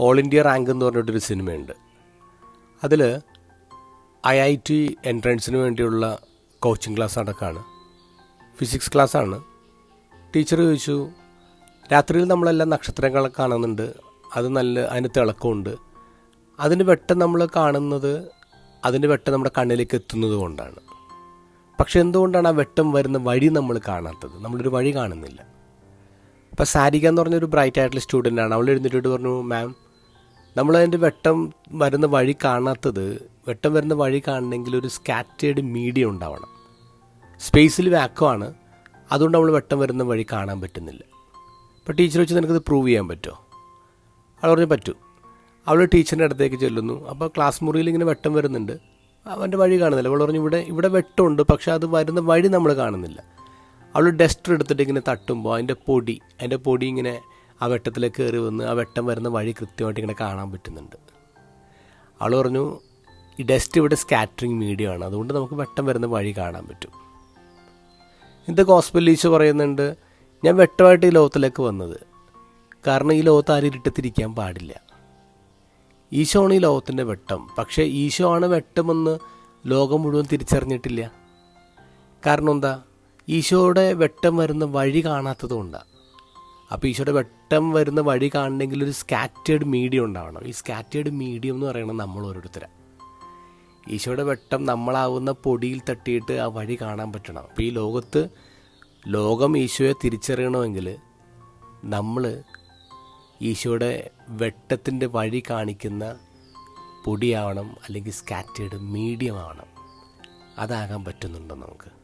All India rank എന്ന് പറഞ്ഞിട്ടൊരു സിനിമയുണ്ട്. അതിൽ ഐ ഐ ടി എൻട്രൻസിന് വേണ്ടിയുള്ള കോച്ചിങ് ക്ലാസ് അടക്കമാണ് ഫിസിക്സ് ക്ലാസ്സാണ് ടീച്ചർ ചോദിച്ചു രാത്രിയിൽ നമ്മളെല്ലാം നക്ഷത്രങ്ങളെ കാണുന്നുണ്ട്. അത് നല്ല അതിന് തിളക്കമുണ്ട്. അതിന് വെട്ടം നമ്മൾ കാണുന്നത് അതിന്റെ വെട്ടം നമ്മുടെ കണ്ണിലേക്ക് എത്തുന്നത് കൊണ്ടാണ്. പക്ഷെ എന്തുകൊണ്ടാണ് ആ വെട്ടം വരുന്ന വഴി നമ്മൾ കാണാത്തത്? നമ്മളൊരു വഴി കാണുന്നില്ല. അപ്പോൾ സാരിക എന്ന് പറഞ്ഞൊരു ബ്രൈറ്റ് ആയിട്ടുള്ള സ്റ്റുഡന്റാണ് അവൾ എഴുന്നേറ്റിട്ട് പറഞ്ഞു മാം നമ്മൾ അതിന്റെ വെട്ടം വരുന്ന വഴി കാണാത്തത് വെട്ടം വരുന്ന വഴി കാണണമെങ്കിൽ ഒരു സ്കാറ്റേഡ് മീഡിയം ഉണ്ടാവണം. സ്പേസിൽ വാക്കമാണ് അതുകൊണ്ട് നമ്മൾ വെട്ടം വരുന്ന വഴി കാണാൻ പറ്റുന്നില്ല. അപ്പോൾ ടീച്ചർ വെച്ച് നിനക്കത് പ്രൂവ് ചെയ്യാൻ പറ്റുമോ അവൾ പറഞ്ഞു പറ്റൂ. അവൾ ടീച്ചറിന്റെ അടുത്തേക്ക് ചെല്ലുന്നു. അപ്പോൾ ക്ലാസ് മുറിയിൽ ഇങ്ങനെ വെട്ടം വരുന്നുണ്ട്. അവന്റെ വഴി കാണുന്നില്ല. അവൾ പറഞ്ഞു ഇവിടെ ഇവിടെ വെട്ടമുണ്ട് പക്ഷെ അത് വരുന്ന വഴി നമ്മൾ കാണുന്നില്ല. അവൾ ഡസ്റ്റർ എടുത്തിട്ട് ഇങ്ങനെ തട്ടുമ്പോൾ അതിന്റെ പൊടി അതിന്റെ പൊടി ഇങ്ങനെ ആ വെട്ടത്തിലേക്ക് കയറി വന്ന് ആ വെട്ടം വരുന്ന വഴി കൃത്യമായിട്ട് ഇങ്ങനെ കാണാൻ പറ്റുന്നുണ്ട്. ആൾ പറഞ്ഞു ഈ ഡസ്റ്റ് ഇവിടെ സ്കാറ്ററിങ് മീഡിയം ആണ്. അതുകൊണ്ട് നമുക്ക് വെട്ടം വരുന്ന വഴി കാണാൻ പറ്റും. ഇത് ഗോസ്പൽ ഈശോ പറയുന്നുണ്ട്? ഞാൻ വെട്ടമായിട്ട് ഈ ലോകത്തിലേക്ക് വന്നത്. കാരണം ഈ ലോകത്ത് ആരും ഇരുട്ടത്തിരിക്കാൻ പാടില്ല. ഈശോ ആണ് ഈ ലോകത്തിന്റെ വെട്ടം. പക്ഷേ ഈശോ ആണ് വെട്ടമെന്ന് ലോകം മുഴുവൻ തിരിച്ചറിഞ്ഞിട്ടില്ല. കാരണം എന്താ? ഈശോയുടെ വെട്ടം വരുന്ന വഴി കാണാത്തത് കൊണ്ടാണ് അപ്പോൾ ഈശോയുടെ വെട്ടം വരുന്ന വഴി കാണണമെങ്കിൽ ഒരു സ്കാറ്റേഡ് മീഡിയം ഉണ്ടാവണം. ഈ സ്കാറ്റേഡ് മീഡിയം എന്ന് പറയുന്നത് നമ്മൾ ഓരോരുത്തരാണ് ഈശോയുടെ വെട്ടം നമ്മളാവുന്ന പൊടിയിൽ തട്ടിയിട്ട് ആ വഴി കാണാൻ പറ്റണം. അപ്പോൾ ഈ ലോകത്ത് ലോകം ഈശോയെ തിരിച്ചറിയണമെങ്കിൽ നമ്മൾ ഈശോയുടെ വെട്ടത്തിന്റെ വഴി കാണിക്കുന്ന പൊടിയാവണം അല്ലെങ്കിൽ സ്കാറ്റേഡ് മീഡിയം ആവണം. അതാകാൻ പറ്റുന്നുണ്ടോ നമുക്ക്?